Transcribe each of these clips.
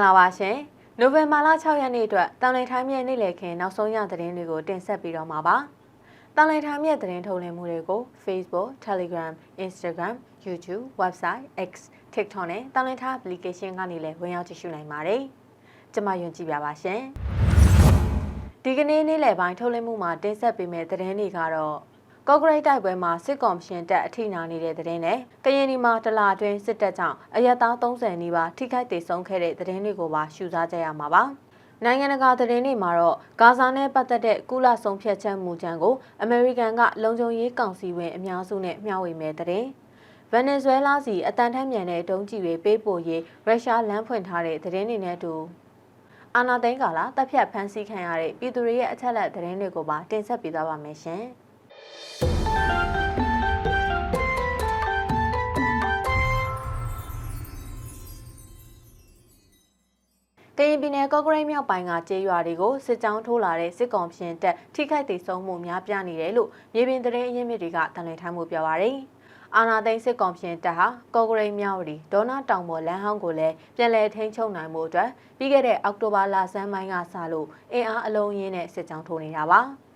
င်္ဂလာပါရှင်။နိုဝင်ဘာလ6ရက်နေ့အတွက်တန်လင်ထိုင်းမြဲနေ့လည်ခင်းနောက်ဆုံးရသတင်းတွေကိုတင်ဆက်ပြီးတော့မှာပါ။တန်လင်ထိုင်းမြဲသတင်းထုတ်လွှင့်မှုတွေကို Facebook, Telegram, Instagram, YouTube, Website, X, TikTok နဲ့တန်လင်ထိုင်း application ကနေလည်းဝင်ရောက်ကြည့်ရှုနိုင်ပါတယ်။ကျွန်မယုံကြည်ပါပါရှင်။ဒီကနေ့နေ့လယ်ပိုင်းထုတ်လွှင့်မှုမှာတင်ဆက်ပေးမယ့်သတင်းတွေကတော့ ကော့ဂရိတ်တိုက်ပွဲမှာစစ်ကောင်ရှင်တပ်အထိနာနေတဲ့သတင်းနဲ့ကရင်နီမှာတလာအတွင်းစစ်တပ်ကြောင့်အရက်သား30နီးပါးထိခိုက်ဒေဆုံးခဲ့တဲ့သတင်းတွေကိုပါရှုစားကြရမှာပါ။နိုင်ငံတကာသတင်းတွေမှာတော့ဂါဇာနဲ့ပတ်သက်တဲ့ကုလဆုံးဖြတ်ချက်မူကြမ်းကိုအမေရိကန်ကလုံခြုံရေးကောင်စီဝင်အများစုနဲ့မျှဝေမဲ့သတင်းဗန်နီဇွဲလားစီအတန်ထမ်းမြန်တဲ့ဒုံးကျည်တွေပေးပို့ရေးရုရှားလမ်းဖွင့်ထားတဲ့သတင်းတွေနဲ့အတူအာနာသိန်းကာလာတပ်ဖြတ်ဖမ်းဆီးခံရတဲ့ပြည်သူတွေရဲ့အချက်လက်သတင်းတွေကိုပါတင်ဆက်ပေးသွားပါမယ်ရှင်။ ကရင်ပြည်နယ်ကော့ကရိတ်မြောက်ပိုင်းကကျေးရွာတွေကိုစစ်ကြောင်းထိုးလာတဲ့စစ်ကောင်ပြင်တပ်ထိခိုက်ဒေဆုံးမှုများပြားနေတယ်လို့မြေပြင်သတင်းအရင်းမြစ်တွေကတန်လှန်ထားမှုပြောပါရယ်။အာနာသိန်းစစ်ကောင်ပြင်တပ်ဟာကော့ကရိတ်မြောက်ရီဒေါနာတောင်ပေါ်လမ်းဟောင်းကိုလည်းပြန်လည်ထိန်းချုပ်နိုင်မှုအတွက်ပြီးခဲ့တဲ့အောက်တိုဘာလဆန်းပိုင်းကစလို့အင်အားအလုံးရင်းနဲ့စစ်ကြောင်းထိုးနေတာပါ။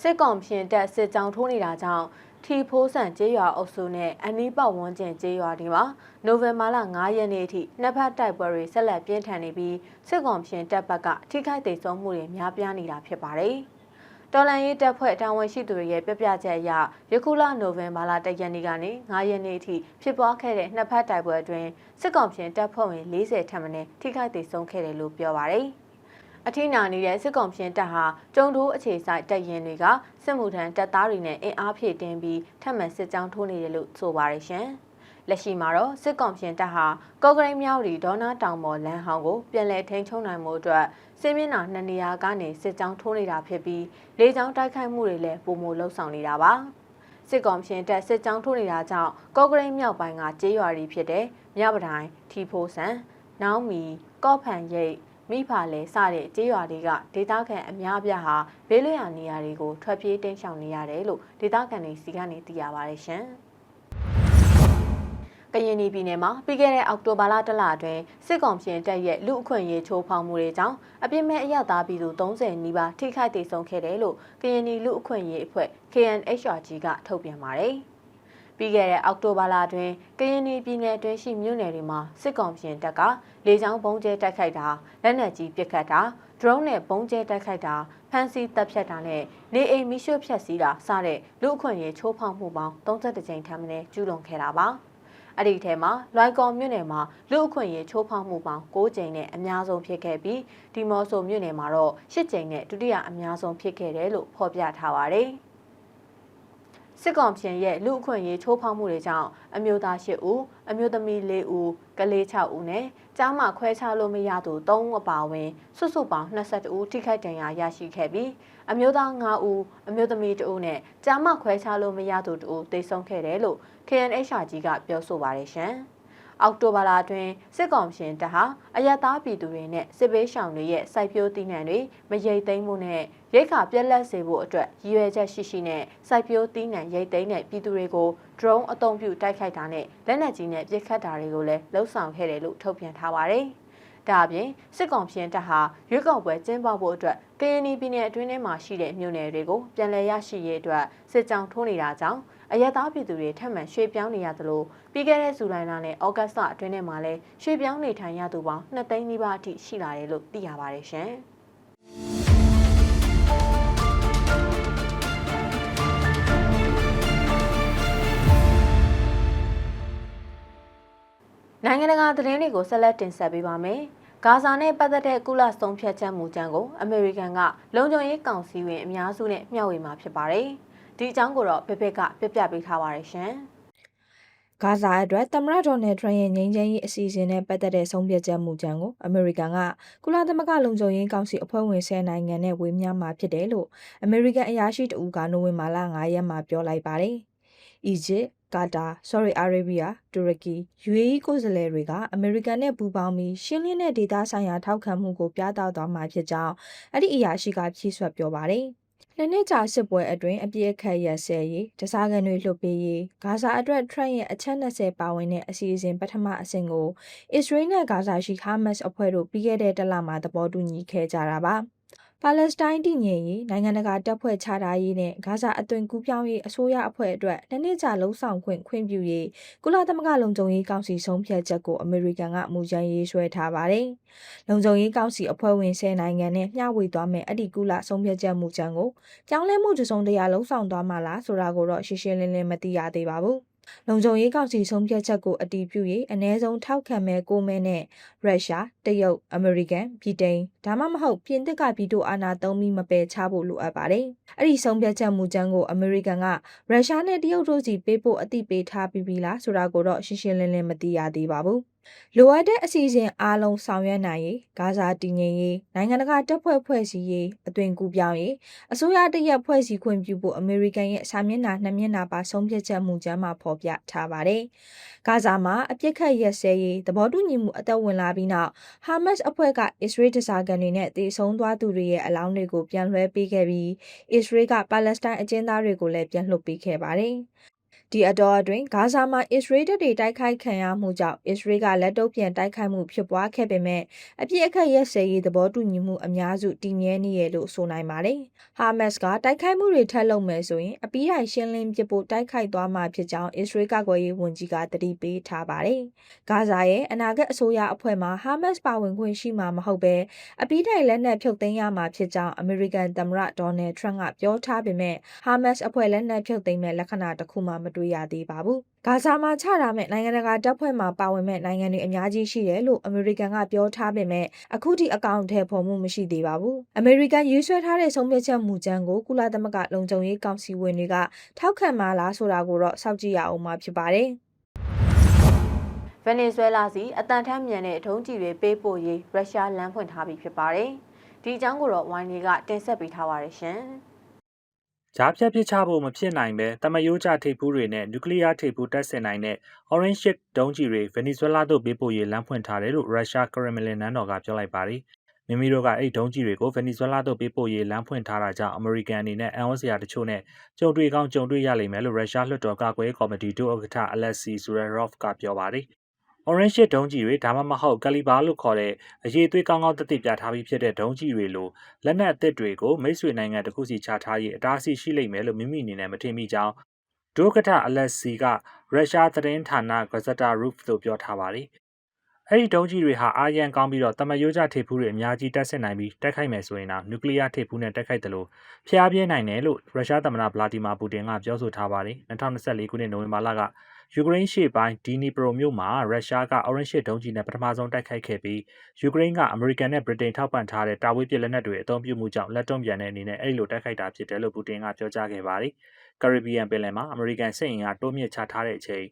စစ်ကောင်ပြင်တပ်စစ်ကြောင်းထိုးနေတာကြောင့်ထီဖိုးဆန်ကျေးရွာအုပ်စုနဲ့အနီးပတ်ဝန်းကျင်ကျေးရွာတွေမှာနိုဝင်ဘာလ9ရက်နေ့အထိနှစ်ဖက်တိုက်ပွဲတွေဆက်လက်ပြင်းထန်နေပြီးစစ်ကောင်ပြင်တပ်ဘက်ကထိခိုက်ဒေဆုံးမှုတွေများပြားနေတာဖြစ်ပါတယ်။တော်လန်ရေးတပ်ဖွဲ့တာဝန်ရှိသူတွေရဲ့ပြပြချက်အရယခုလနိုဝင်ဘာလ1ရက်နေ့ကနေ9ရက်နေ့အထိဖြစ်ပွားခဲ့တဲ့နှစ်ဖက်တိုက်ပွဲအတွင်းစစ်ကောင်ပြင်တပ်ဖွဲ့ဝင်40ထပ်မံထိခိုက်ဒေဆုံးခဲ့တယ်လို့ပြောပါတယ်။ အထိနာနေတဲ့စစ်ကောင်ပြင်တပ်ဟာကျုံတိုးအခြေဆိုင်တပ်ရင်တွေကစစ်မှုထမ်းတပ်သားတွေနဲ့အင်အားဖြည့်တင်းပြီးထပ်မံစစ်ကြောင်းထိုးနေတယ်လို့ဆိုပါရရှင်။လက်ရှိမှာတော့စစ်ကောင်ပြင်တပ်ဟာကော့ကရိတ်မြောက်ရီဒေါနာတောင်ပေါ်လမ်းဟောင်းကိုပြန်လည်ထိန်းချုပ်နိုင်မှုအတွက်စစ်မျက်နှာနှစ်နေရာကနေစစ်ကြောင်းထိုးနေတာဖြစ်ပြီးလေကြောင်းတိုက်ခိုက်မှုတွေလည်းပုံမလှုပ်ဆောင်နေတာပါ။စစ်ကောင်ပြင်တပ်စစ်ကြောင်းထိုးနေတာကြောင့်ကော့ကရိတ်မြောက်ပိုင်းကကျေးရွာတွေဖြစ်တဲ့မြပတိုင်းထီဖိုးဆန်နောင်မီကော့ဖန်ရိတ် မိဖလဲစတဲ့ကြေးရွာတွေကဒေသခံအများအပြားဟာဘေးလွတ်ရာနေရာတွေကိုထွက်ပြေးတိမ်းရှောင်နေရတယ်လို့ဒေသခံတွေစီကနေသိရပါတယ်ရှင်။ကရင်ပြည်နယ်မှာပြီးခဲ့တဲ့အောက်တိုဘာလတလအတွင်းစစ်ကောင်ပြင်တပ်ရဲ့လူအခွင့်ရေးချိုးဖောက်မှုတွေကြောင့်အပြစ်မဲ့အရသားပြည်သူ30နီးပါးထိခိုက်ဒေဆုံးခဲ့တယ်လို့ကရင်လူအခွင့်ရေးအဖွဲ့ KNHRG ကထုတ်ပြန်ပါတယ်။ ပြီးခဲ့တဲ့အောက်တိုဘာလအတွင်းကရင်ပြည်နယ်အတွင်းရှိမြို့နယ်တွေမှာစစ်ကောင်ပြင်တပ်ကလေကြောင်းဘုံကျဲတိုက်ခိုက်တာလက်နက်ကြီးပစ်ခတ်တာ drone နဲ့ဘုံကျဲတိုက်ခိုက်တာဖမ်းဆီးတပ်ဖြတ်တာနဲ့နေအိမ်မိရှုဖြတ်စည်းတာစတဲ့လူအခွင့်အရေးချိုးဖောက်မှုပေါင်း32ကြိမ်ထပ်မံကျူးလွန်ခဲ့တာပါအဲ့ဒီထဲမှာလွိုင်ကော်မြို့နယ်မှာလူအခွင့်အရေးချိုးဖောက်မှုပေါင်း6ကြိမ်နဲ့အများဆုံးဖြစ်ခဲ့ပြီးဒီမော့ဆိုမြို့နယ်မှာတော့10ကြိမ်နဲ့ဒုတိယအများဆုံးဖြစ်ခဲ့တယ်လို့ဖော်ပြထားပါတယ်။ စစ်ကောင်ပြင်ရဲ့လူအခွင့်အရေးချိုးဖောက်မှုတွေကြောင့်အမျိုးသား၈ဦးအမျိုးသမီး၄ဦးကလေး6ဦးနဲ့ကြားမှာခွဲခြားလို့မရသူ3ဦးအပါအဝင်စုစုပေါင်း22ဦးထိခိုက်ဒဏ်ရာရရှိခဲ့ပြီးအမျိုးသား9ဦးအမျိုးသမီး2ဦးနဲ့ကြားမှာခွဲခြားလို့မရသူ2ဦးသေဆုံးခဲ့တယ်လို့ KNHRG ကပြောဆိုပါတယ်ရှင်။အောက်တိုဘာလအတွင်းစစ်ကောင်ရှင်တပ်ဟာအယက်သားပြည်သူတွေနဲ့စစ်ဘေးရှောင်တွေရဲ့စိုက်ပျိုးသီးနှံတွေမရိတ်သိမ်းမှုနဲ့ ရိတ်ခါပြက်လက်စေဖို့အတွက်ရည်ရွယ်ချက်ရှိရှိနဲ့စိုက်ပျိုးသီးနှံရိတ်သိမ်းတဲ့ပြည်သူတွေကို drone အသုံးပြုတိုက်ခိုက်တာနဲ့လက်နက်ကြီးနဲ့ပစ်ခတ်တာတွေကိုလည်းလှုံ့ဆော်ခဲ့တယ်လို့ထုတ်ပြန်ထားပါတယ်။ဒါအပြင်စစ်ကောင်ပြင်တပ်ဟာရွေးကောက်ပွဲကျင်းပဖို့အတွက်ကရင်ပြည်နယ်အတွင်းထဲမှာရှိတဲ့မြို့နယ်တွေကိုပြန်လည်ရရှိရေးအတွက်စစ်ကြောင်းထိုးနေတာကြောင့်အရက်သားပြည်သူတွေထပ်မံရွှေ့ပြောင်းနေရသလိုပြီးခဲ့တဲ့ဇူလိုင်လနဲ့ဩဂတ်စ်လအတွင်းထဲမှာလည်းရွှေ့ပြောင်းနေထိုင်ရသူပေါင်း2သိန်းနီးပါးအထိရှိလာတယ်လို့သိရပါတယ်ရှင်။ သတင်းတွေကိုဆက်လက်တင်ဆက်ပေးပါမယ်။ဂါဇာနဲ့ပတ်သက်တဲ့ကုလဆုံးဖြတ်ချက်မူကြမ်းကိုအမေရိကန်ကလုံခြုံရေးကောင်စီဝင်အများစုနဲ့မျှဝေမှာဖြစ်ပါတယ်။ဒီအကြောင်းကိုတော့ဖေဖေကပြပြပေးထားပါရရှင်ဂါဇာအတွက်သမရဒေါ်နယ်ထရန့်ရဲ့ငြိမ်းချမ်းရေးအစီအစဉ်နဲ့ပတ်သက်တဲ့ဆုံးဖြတ်ချက်မူကြမ်းကိုအမေရိကန်ကကုလသမဂ္ဂလုံခြုံရေးကောင်စီအဖွဲ့ဝင်10နိုင်ငံနဲ့ဝေမျှမှာဖြစ်တယ်လို့အမေရိကန်အရာရှိတဦးကနိုဝင်ဘာလ9ရက်မှာပြောလိုက်ပါတယ်။အီဂျစ် ကာတာ၊ဆော်ဒီအာရေဗျတူရကီ UAE ကိုယ်စားလှယ်တွေက အမေရိကန်နဲ့ ပူးပေါင်းပြီး ရှင်းလင်းတဲ့ ဒေသဆိုင်ရာ ထောက်ခံမှုကို ပြသသွားမှာဖြစ်ကြောင်း အဲ့ဒီအရာရှိက ဖြည့်ဆွတ်ပြောပါတယ်။နှစ်နှစ်ကြာ စစ်ပွဲအတွင်း အပြည့်အခက်ရစဲရေးတစားကန်တွေလွတ်ပေးရေး ဂါဇာအတွက် ထရန့်ရဲ့ အချက်20ပါဝင်တဲ့ အစီအစဉ် ပထမအဆင့်ကို အစ္စရေးနဲ့ ဂါဇာရှိ ဟာမတ်စ်အဖွဲ့တို့ ပြီးခဲ့တဲ့ တလမှာ သဘောတူညီခဲ့ကြတာပါ ပါလက်စတိုင်းတည်ငြိမ်ရေးနိုင်ငံတကာတပ်ဖွဲ့ချထားရေးနဲ့ဂါဇာအသွင်ကူးပြောင်းရေးအစိုးရအဖွဲ့အတွက်နှစ်နှစ်ကြာလှုံ့ဆော်ခွင့်ခွင့်ပြုရေးကုလသမဂ္ဂလုံခြုံရေးကောင်စီဆုံးဖြတ်ချက်ကိုအမေရိကန်ကမူကြမ်းရေးဆွဲထားပါတယ်။လုံခြုံရေးကောင်စီအဖွဲ့ဝင်10နိုင်ငံနဲ့မျှဝေသွားမယ်အဲ့ဒီကုလဆုံးဖြတ်ချက်မူကြမ်းကိုပြောင်းလဲမှုတစုံတရာလှုံ့ဆော်သွားမှာလားဆိုတာကိုတော့ရှင်းရှင်းလင်းလင်းမသိရသေးပါဘူး။ လုံခြုံရေးကောင်စီဆုံးဖြတ်ချက်ကိုအတည်ပြုရေးအ ਨੇ ဆုံးထောက်ခံမဲ့ကိုမဲနဲ့ရုရှားတရုတ်အမေရိကန်ဗြိတိန်ဒါမှမဟုတ်ပြင်သစ်ကပြည်သူအာဏာသုံးပြီးမပယ်ချဖို့လိုအပ်ပါတယ်။အဲ့ဒီဆုံးဖြတ်ချက်မူကြမ်းကိုအမေရိကန်ကရုရှားနဲ့တရုတ်တို့စီပေးဖို့အတိပေးထားပြီးပြီလားဆိုတာကိုတော့ရှင်းရှင်းလင်းလင်းမသိရသေးပါဘူး။လိုအပ်တဲ့အစီအစဉ်အားလုံးဆောင်ရွက်နိုင်ရေးဂါဇာတည်ငြိမ်ရေးနိုင်ငံတကာတပ်ဖွဲ့ဖွဲ့စည်းရေးအသွင်ကူးပြောင်းရေးအစိုးရတရက်ဖွဲ့စည်းခွင့်ပြုဖို့အမေရိကန်ရဲ့စာမျက်နှာနှစ်မျက်နှာပါဆုံးဖြတ်ချက်မူကြမ်းမှာဖော်ပြထားပါတယ်။ဂါဇာမှာအပြစ်ခတ်ရက်စဲရေးသဘောတူညီမှုအသက်ဝင်လာပြီးနောက်ဟာမတ်စ်အဖွဲ့ကအစ္စရေးတစားကန်တွေနဲ့တေဆုံးသွားသူတွေရဲ့အလောင်းတွေကိုပြန်လွှဲပေးခဲ့ပြီးအစ္စရေးကပါလက်စတိုင်းအကျဉ်းသားတွေကိုလည်းပြန်လွှတ်ပေးခဲ့ပါတယ်။ ဒီအတော်အတွင်းဂါဇာမှာအစ္စရေးတပ်တွေတိုက်ခိုက်ခံရမှုကြောင့်အစ္စရေးကလက်တုပ်ပြန်တိုက်ခိုက်မှုဖြစ်ပွားခဲ့ပေမဲ့အပြစ်အခက်ရက်စဲရေးသဘောတူညီမှုအများစုတည်မြဲနေရလို့ဆိုနိုင်ပါတယ်။ဟာမတ်စ်ကတိုက်ခိုက်မှုတွေထပ်လုပ်မယ်ဆိုရင်အပြီးတိုင်ရှင်းလင်းပစ်ဖို့တိုက်ခိုက်သွားမှာဖြစ်ကြောင်းအစ္စရေးကာကွယ်ရေးဝန်ကြီးကတတိပေးထားပါတယ်။ဂါဇာရဲ့အနာဂတ်အစိုးရအဖွဲ့မှာဟာမတ်စ်ပါဝင်ခွင့်ရှိမှာမဟုတ်ပဲအပြီးတိုင်လက်နက်ဖြုတ်သိမ်းရမှာဖြစ်ကြောင်းအမေရိကန်သမ္မတဒေါ်နယ်ထရန့်ကပြောထားပေမဲ့ဟာမတ်စ်အဖွဲ့လက်နက်ဖြုတ်သိမ်းမဲ့လက္ခဏာတစ်ခုမှမတွေ့ရသေးပါဘူး။ဂါဇာမှာချထားမဲ့နိုင်ငံတကာတပ်ဖွဲ့မှာပါဝင်မဲ့နိုင်ငံတွေအများကြီးရှိတယ်လို့အမေရိကန်ကပြောထားပေမဲ့အခုထိအကောင့်ထဲပေါ်မှုမရှိသေးပါဘူး။အမေရိကန်ရွေးဆွဲထားတဲ့ဆုံးဖြတ်ချက်မူကြမ်းကိုကုလသမဂ္ဂလုံခြုံရေးကောင်စီဝင်တွေကထောက်ခံမှာလားဆိုတာကိုတော့စောင့်ကြည့်ရအောင်မှာဖြစ်ပါတယ်။ဗင်နီဇွဲလားစီအတန်ထမ်းမြန်တဲ့ဒုံးကျည်တွေပေးပို့ရေးရုရှားလမ်းဖွင့်ထားပြီးဖြစ်ပါတယ်။ဒီအကြောင်းကိုတော့ဝိုင်းလေးကတင်ဆက်ပေးထားပါရရှင်။ ကြားဖြတ်ပစ်ချဖို့မဖြစ်နိုင်ဘဲသမားရိုးကျထိပ်ဖူးတွေနဲ့နျူကလ িয়ার ထိပ်ဖူးတပ်ဆင်နိုင်တဲ့ Orange Ship ဒုံးကျည်တွေဗင်နီဇွဲလားသို့ပေးပို့ရေးလမ်းဖွင့်ထားတယ်လို့ရုရှားကရမလင်နန်းတော်ကပြောလိုက်ပါတယ်။မိမိတို့ကအဲ့ဒုံးကျည်တွေကိုဗင်နီဇွဲလားသို့ပေးပို့ရေးလမ်းဖွင့်ထားတာကြောင့်အမေရိကန်အနေနဲ့အန်ဝစရာတချို့နဲ့ကြုံတွေ့ကောင်းကြုံတွေ့ရလိမ့်မယ်လို့ရုရှားလွှတ်တော်ကာကွယ်ရေးကော်မတီဒုဥက္ကဋ္ဌ Alexei Zurarov ကပြောပါတယ်။ Orange ဒုံးကျည်တွေဒါမှမဟုတ် Caliber လို့ခေါ်တဲ့အရေးသွေးကောင်းကောင်းတက်တက်ပြထားပြီးဖြစ်တဲ့ဒုံးကျည်တွေလိုလက်နက်အသစ်တွေကိုမိတ်ဆွေနိုင်ငံတစ်ခုစီချထားရေးအတားအဆီးရှိလိမ့်မယ်လို့မိမိအနေနဲ့မထင်မိကြောင်းဒုက္ကဋ္ဌအလက်စီကရုရှားသတင်းဌာန Gazeta Roof လို့ပြောထားပါတယ်။အဲ့ဒီဒုံးကျည်တွေဟာအာရန်ကောင်းပြီးတော့တမယိုးကြထိပ်ဖူးတွေအများကြီးတက်ဆစ်နိုင်ပြီးတိုက်ခိုက်မယ်ဆိုရင်တော့နျူကလ িয়ার ထိပ်ဖူးနဲ့တိုက်ခိုက်တယ်လို့ဖျားပြင်းနိုင်တယ်လို့ရုရှားသမ္မတဗလာဒီမာပူတင်ကပြောဆိုထားပါတယ်။2024ခုနှစ်နိုဝင်ဘာလက ယူကရိန်းရှေ့ပိုင်းဒီနီပရိုမြို့မှာရုရှားက Orange ဒုံးကျည်နဲ့ပထမဆုံးတိုက်ခိုက်ခဲ့ပြီးယူကရိန်းကအမေရိကန်နဲ့ဗြိတိန်ထောက်ပံ့ထားတဲ့တာဝေးပစ်လက်နက်တွေအသုံးပြုမှုကြောင့်လက်တုံ့ပြန်တဲ့အနေနဲ့အဲ့လိုတိုက်ခိုက်တာဖြစ်တယ်လို့ပူတင်ကပြောကြားခဲ့ပါတယ်။ကာရစ်ဘီယံပင်လယ်မှာအမေရိကန်စစ်အင်အားတိုးမြင့်ချထားတဲ့အချိန်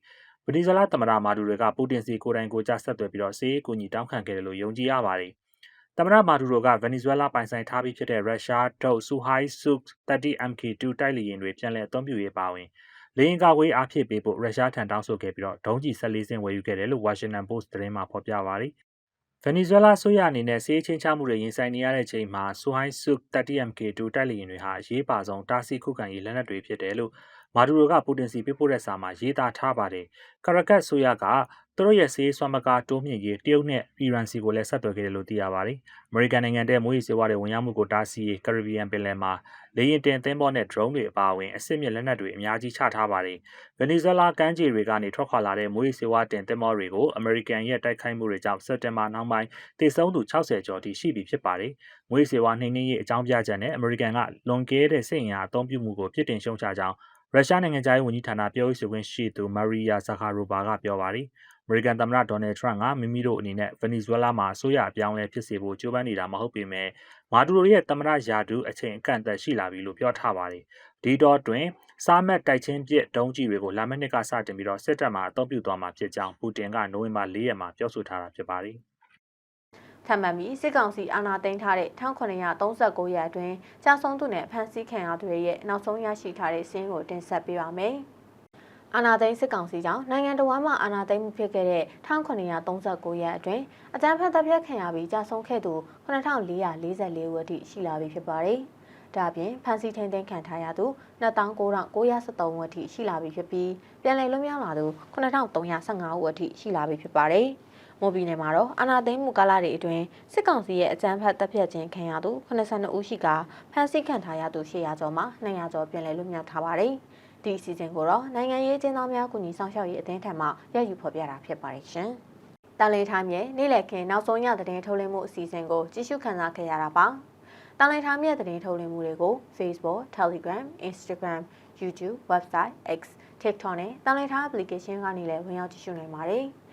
ဗနီဇလာသမ္မတမာဒူတွေကပူတင်စီကိုယ်တိုင်ကိုကြဆက်သွယ်ပြီးတော့စစ်ရေးကူညီတောင်းခံခဲ့တယ်လို့ယုံကြည်ရပါတယ်။သမ္မတမာဒူရိုကဗင်နီဇွဲလားပိုင်ဆိုင်ထားပြီးဖြစ်တဲ့ရုရှားထုတ်ဆူဟိုင်းဆု30 MK2 တိုက်လေယာဉ်တွေပြန်လည်အသုံးပြုရေးပါဝင် လေယာဉ်ကာကွယ်အားဖြည့်ပေးဖို့ရုရှားထံတောင်းဆိုခဲ့ပြီးတော့ဒုံးကျည်14စင်းဝယ်ယူခဲ့တယ်လို့ Washington Post သတင်းမှာဖော်ပြပါတယ်။ဗင်နီဇွဲလားဆိုရအနေနဲ့စီးချင်းချမှုတွေရင်ဆိုင်နေရတဲ့ချိန်မှာ Suhai Suk 30MK2 တိုက်လေယာဉ်တွေဟာရေးပါဆုံးတားဆီးခုခံရေးလက်နက်တွေဖြစ်တယ်လို့ မာဒူရိုကပူတင်စီပေးပို့တဲ့စာမှာရေးသားထားပါတယ်။ကာရကတ်ဆိုရကသူတို့ရဲ့ဆေးစွမ်းမကားတိုးမြင့်ရေးတရုတ်နဲ့အီရန်စီကိုလည်းဆက်သွယ်ခဲ့တယ်လို့သိရပါတယ်။အမေရိကန်နိုင်ငံတဲ့မွေးရေဆေးဝါးတွေဝင်ရောက်မှုကိုတားဆီးရေးကာရစ်ဘီယံပင်လယ်မှာလေယာဉ်တင်သင်္ဘောနဲ့ drone တွေအပါအဝင်အစစ်မြစ်လက်နက်တွေအများကြီးချထားပါတယ်။ဗင်နီဇွဲလားကမ်းခြေတွေကနေထွက်ခွာလာတဲ့မွေးရေဆေးဝါးတင်သင်္ဘောတွေကိုအမေရိကန်ရဲ့တိုက်ခိုက်မှုတွေကြောင့်စက်တင်ဘာနောက်ပိုင်းတည်ဆုံးသူ60ကျော်ထိရှိပြီဖြစ်ပါတယ်။မွေးရေဆေးဝါးနှိမ်နင်းရေးအကြောင်းပြချက်နဲ့အမေရိကန်ကလွန်ကဲတဲ့စစ်အင်အားအသုံးပြုမှုကိုပြစ်တင်ရှုံချကြောင်း ရုရှားနိုင်ငံသားရေးဝန်ကြီးဌာနပြောရေးဆိုခွင့်ရှိသူမာရီယာဇာခါရိုဘာကပြောပါတယ်။အမေရိကန်သမ္မတဒေါ်နယ်ထရန့်ကမိမိတို့အနေနဲ့ဗင်နီဇွဲလားမှာအစိုးရအပြောင်းအလဲဖြစ်စေဖို့ကြိုးပမ်းနေတာမဟုတ်ပေမဲ့မာဒူရိုရဲ့သမ္မတယာဒူအချိန်အကန့်အသတ်ရှိလာပြီလို့ပြောထားပါတယ်။ဒီတော့တွင်စားမက်တိုက်ချင်းပြစ်ဒုံးကြီးတွေကိုလာမနှစ်ကစတင်ပြီးတော့စစ်တပ်မှအသုံးပြုသွားမှာဖြစ်ကြောင်းပူတင်ကနိုဝင်ဘာ၄ရက်မှာပြောဆိုထားတာဖြစ်ပါတယ်။ ထပ်မံပြီးစစ်ကောင်စီအာဏာသိမ်းထားတဲ့1939ရက်အတွင်းကြာဆုံးသူနဲ့ဖမ်းဆီးခံရသူတွေရဲ့နောက်ဆုံးရရှိထားတဲ့စင်းကိုတင်ဆက်ပေးပါမယ်။အာနာသိန်းစစ်ကောင်စီကြောင့်နိုင်ငံတော်မှာအာနာသိန်းမှုဖြစ်ခဲ့တဲ့1939ရက်အတွင်းအကြမ်းဖက်တပ်ဖြတ်ခံရပြီးကြာဆုံးခဲ့သူ9444ဦးအထိရှိလာပြီဖြစ်ပါတယ်။ဒါအပြင်ဖမ်းဆီးထိန်းသိမ်းခံထားရသူ29,973ဦးအထိရှိလာပြီဖြစ်ပြီးပြန်လည်လွတ်မြောက်လာသူ9,315ဦးအထိရှိလာပြီဖြစ်ပါတယ်။ မိုဘီနယ်မှာတော့အာနာသိန်းမူကာလာတွေအတွင်းစစ်ကောင်စီရဲ့အကြမ်းဖက်တပ်ဖြတ်ခြင်းခံရသူ82ဦးရှိကဖမ်းဆီးခံထားရသူ800ကျော်မှာ200ကျော်ပြန်လည်လွတ်မြောက်ထားပါတယ်။ဒီအစီအစဉ်ကိုတော့နိုင်ငံရေးကျင်းသားများကူညီဆောင်ရှောက်ရေးအသင်းထံမှရယူဖော်ပြတာဖြစ်ပါတယ်ရှင်။တန်လေထားမြေနေ့လည်ခင်းနောက်ဆုံးရသတင်းထုတ်လင်းမှုအစီအစဉ်ကိုကြည့်ရှုခံစားခဲ့ရတာပါ။တန်လေထားမြေသတင်းထုတ်လင်းမှုတွေကို Facebook, Telegram, Instagram, YouTube, Website, X, TikTok နဲ့တန်လေထား application ကနေလည်းဝင်ရောက်ကြည့်ရှုနိုင်ပါတယ်။